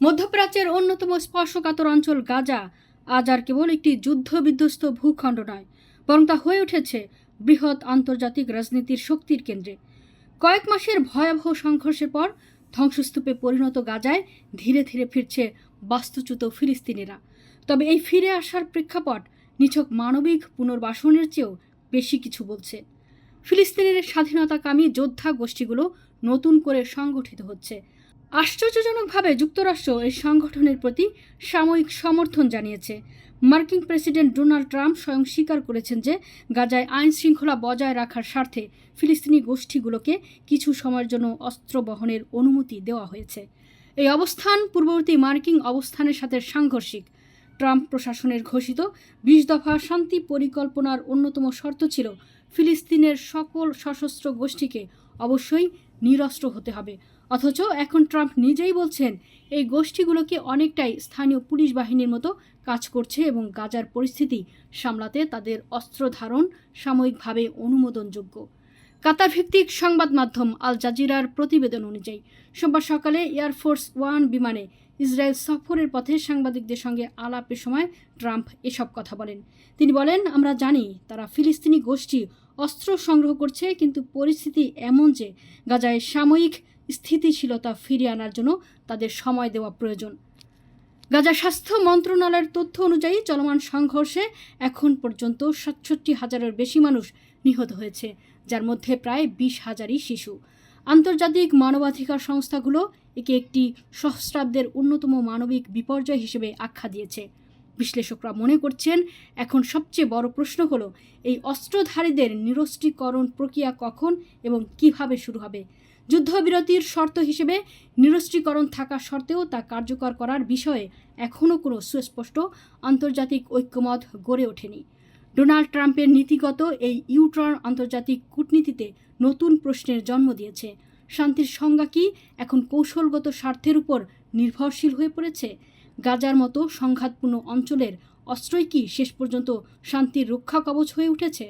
মধ্যপ্রাচ্যের অন্যতম স্পর্শকাতর অঞ্চল গাজা। আজ আর কেবল একটি যুদ্ধ বিধ্বস্ত ভূখণ্ড নয়, বরং তা হয়ে উঠেছে বৃহৎ আন্তর্জাতিক রাজনীতির শক্তির কেন্দ্রে। কয়েক মাসের ভয়াবহ সংঘর্ষের পর ধ্বংসস্তূপে পরিণত গাজায় ধীরে ধীরে ফিরছে বাস্তুচ্যুত ফিলিস্তিনিরা। তবে এই ফিরে আসার প্রেক্ষাপট নিছক মানবিক পুনর্বাসনের চেয়েও বেশি কিছু বলছে। ফিলিস্তিনের স্বাধীনতাকামী যোদ্ধা গোষ্ঠীগুলো নতুন করে সংগঠিত হচ্ছে। আশ্চর্যজনকভাবে যুক্তরাষ্ট্র এই সংগঠনের প্রতি সাময়িক সমর্থন জানিয়েছে। মার্কিন প্রেসিডেন্ট ডোনাল্ড ট্রাম্প স্বয়ং স্বীকার করেছেন যে গাজায় আইন শৃঙ্খলা বজায় রাখার স্বার্থে ফিলিস্তিনি গোষ্ঠীগুলোকে কিছু সময়ের জন্য অস্ত্র বহনের অনুমতি দেওয়া হয়েছে। এই অবস্থান পূর্ববর্তী মার্কিন অবস্থানের সাথে সাংঘর্ষিক। ট্রাম্প প্রশাসনের ঘোষিত বিশ দফা শান্তি পরিকল্পনার অন্যতম শর্ত ছিল ফিলিস্তিনের সকল সশস্ত্র গোষ্ঠীকে অবশ্যই নিরস্ত্র হতে হবে। অথচ এখন ট্রাম্প নিজেই বলছেন, এই গোষ্ঠীগুলোকে অনেকটাই স্থানীয় পুলিশ বাহিনীর মতো কাজ করছে এবং গাজার পরিস্থিতি সামলাতে তাদের অস্ত্র ধারণ সাময়িকভাবে অনুমোদনযোগ্য। কাতার ভিত্তিক সংবাদ মাধ্যম আল জাজিরার প্রতিবেদন অনুযায়ী, সোমবার সকালে এয়ারফোর্স ওয়ান বিমানে ইসরায়েল সফরের পথে সাংবাদিকদের সঙ্গে আলাপের সময় ট্রাম্প এসব কথা বলেন। তিনি বলেন, আমরা জানি তারা ফিলিস্তিনি গোষ্ঠী অস্ত্র সংগ্রহ করছে, কিন্তু পরিস্থিতি এমন যে গাজায় সাময়িক স্থিতিশীলতা ফিরিয়ে আনার জন্য তাদের সময় দেওয়া প্রয়োজন। গাজা স্বাস্থ্য মন্ত্রণালয়ের তথ্য অনুযায়ী চলমান সংঘর্ষে এখন পর্যন্ত সাতষট্টি হাজারের বেশি মানুষ নিহত হয়েছে, যার মধ্যে প্রায় বিশ হাজারই শিশু। আন্তর্জাতিক মানবাধিকার সংস্থাগুলো একে একটি সহস্রাব্দের অন্যতম মানবিক বিপর্যয় হিসেবে আখ্যা দিয়েছে। বিশ্লেষকরা মনে করছেন, এখন সবচেয়ে বড় প্রশ্ন হলো, এই অস্ত্রধারীদের নিরস্ত্রীকরণ প্রক্রিয়া কখন এবং কীভাবে শুরু হবে? যুদ্ধবিরতির শর্ত হিসেবে নিরস্ত্রীকরণ থাকা সত্ত্বেও তা কার্যকর করার বিষয়ে এখনও কোনো সুস্পষ্ট আন্তর্জাতিক ঐক্যমত গড়ে ওঠেনি। ডোনাল্ড ট্রাম্পের নীতিগত এই ইউটার্ন আন্তর্জাতিক কূটনীতিতে নতুন প্রশ্নের জন্ম দিয়েছে। শান্তির সংজ্ঞা কি এখন কৌশলগত স্বার্থের উপর নির্ভরশীল হয়ে পড়েছে? গাজার মতো সংঘাতপূর্ণ অঞ্চলের অস্ত্রই কি শেষ পর্যন্ত শান্তির রক্ষা কবচ হয়ে উঠেছে?